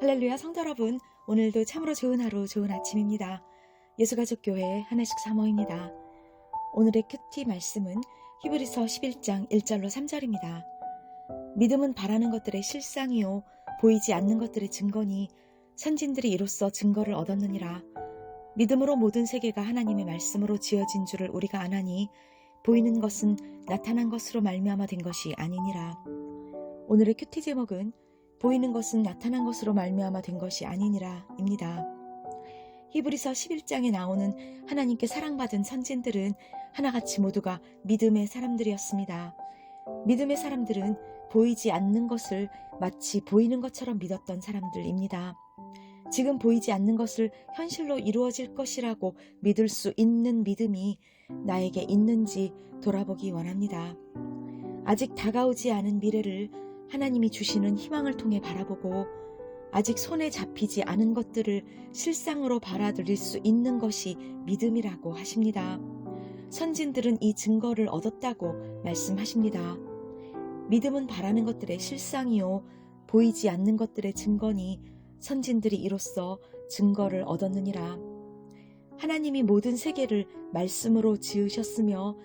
할렐루야 성도 여러분 오늘도 참으로 좋은 하루 좋은 아침입니다. 예수가족교회 하나씩 사모입니다. 오늘의 큐티 말씀은 히브리서 11장 1절로 3절입니다. 믿음은 바라는 것들의 실상이요 보이지 않는 것들의 증거니 선진들이 이로써 증거를 얻었느니라. 믿음으로 모든 세계가 하나님의 말씀으로 지어진 줄을 우리가 아나니 보이는 것은 나타난 것으로 말미암아 된 것이 아니니라. 오늘의 큐티 제목은 보이는 것은 나타난 것으로 말미암아 된 것이 아니니라입니다. 히브리서 11장에 나오는 하나님께 사랑받은 선진들은 하나같이 모두가 믿음의 사람들이었습니다. 믿음의 사람들은 보이지 않는 것을 마치 보이는 것처럼 믿었던 사람들입니다. 지금 보이지 않는 것을 현실로 이루어질 것이라고 믿을 수 있는 믿음이 나에게 있는지 돌아보기 원합니다. 아직 다가오지 않은 미래를 하나님이 주시는 희망을 통해 바라보고 아직 손에 잡히지 않은 것들을 실상으로 받아들일 수 있는 것이 믿음이라고 하십니다. 선진들은 이 증거를 얻었다고 말씀하십니다. 믿음은 바라는 것들의 실상이요 보이지 않는 것들의 증거니 선진들이 이로써 증거를 얻었느니라. 하나님이 모든 세계를 말씀으로 지으셨으며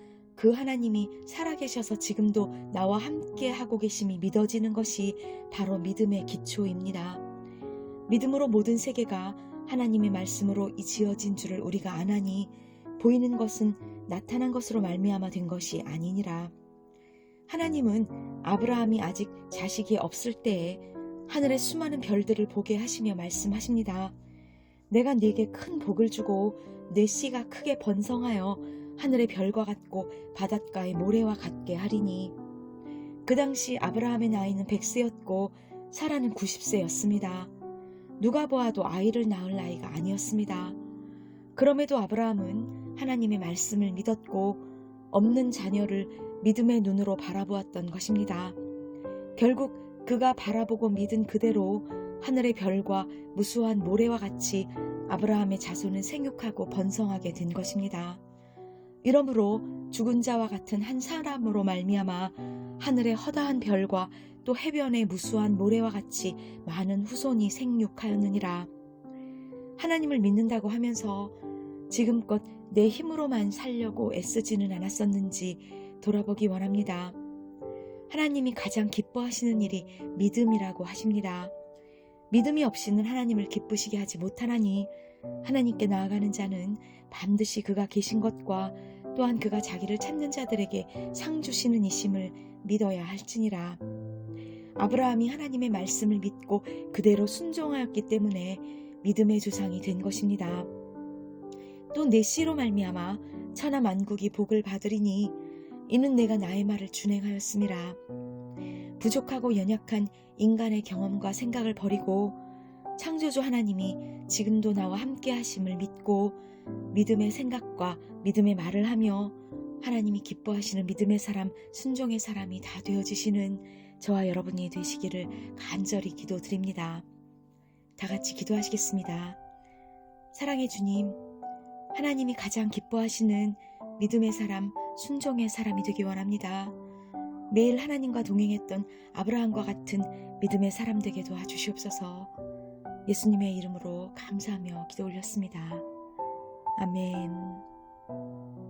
그 하나님이 살아계셔서 지금도 나와 함께 하고 계심이 믿어지는 것이 바로 믿음의 기초입니다. 믿음으로 모든 세계가 하나님의 말씀으로 이 지어진 줄을 우리가 아나니 보이는 것은 나타난 것으로 말미암아 된 것이 아니니라. 하나님은 아브라함이 아직 자식이 없을 때에 하늘의 수많은 별들을 보게 하시며 말씀하십니다. 내가 네게 큰 복을 주고 내 씨가 크게 번성하여 하늘의 별과 같고 바닷가의 모래와 같게 하리니 그 당시 아브라함의 나이는 100세였고 사라는 90세였습니다. 누가 보아도 아이를 낳을 나이가 아니었습니다. 그럼에도 아브라함은 하나님의 말씀을 믿었고 없는 자녀를 믿음의 눈으로 바라보았던 것입니다. 결국 그가 바라보고 믿은 그대로 하늘의 별과 무수한 모래와 같이 아브라함의 자손은 생육하고 번성하게 된 것입니다. 이러므로 죽은 자와 같은 한 사람으로 말미암아 하늘의 허다한 별과 또 해변의 무수한 모래와 같이 많은 후손이 생육하였느니라. 하나님을 믿는다고 하면서 지금껏 내 힘으로만 살려고 애쓰지는 않았었는지 돌아보기 원합니다. 하나님이 가장 기뻐하시는 일이 믿음이라고 하십니다. 믿음이 없이는 하나님을 기쁘시게 하지 못하나니 하나님께 나아가는 자는 반드시 그가 계신 것과 또한 그가 자기를 찾는 자들에게 상 주시는 이심을 믿어야 할지니라. 아브라함이 하나님의 말씀을 믿고 그대로 순종하였기 때문에 믿음의 조상이 된 것입니다. 또 내 씨로 말미암아 천하 만국이 복을 받으리니 이는 내가 나의 말을 준행하였음이라. 부족하고 연약한 인간의 경험과 생각을 버리고 창조주 하나님이 지금도 나와 함께 하심을 믿고 믿음의 생각과 믿음의 말을 하며 하나님이 기뻐하시는 믿음의 사람, 순종의 사람이 다 되어지시는 저와 여러분이 되시기를 간절히 기도드립니다. 다 같이 기도하시겠습니다. 사랑의 주님, 하나님이 가장 기뻐하시는 믿음의 사람, 순종의 사람이 되기 원합니다. 매일 하나님과 동행했던 아브라함과 같은 믿음의 사람 되게 도와주시옵소서 예수님의 이름으로 감사하며 기도 올렸습니다. 아멘.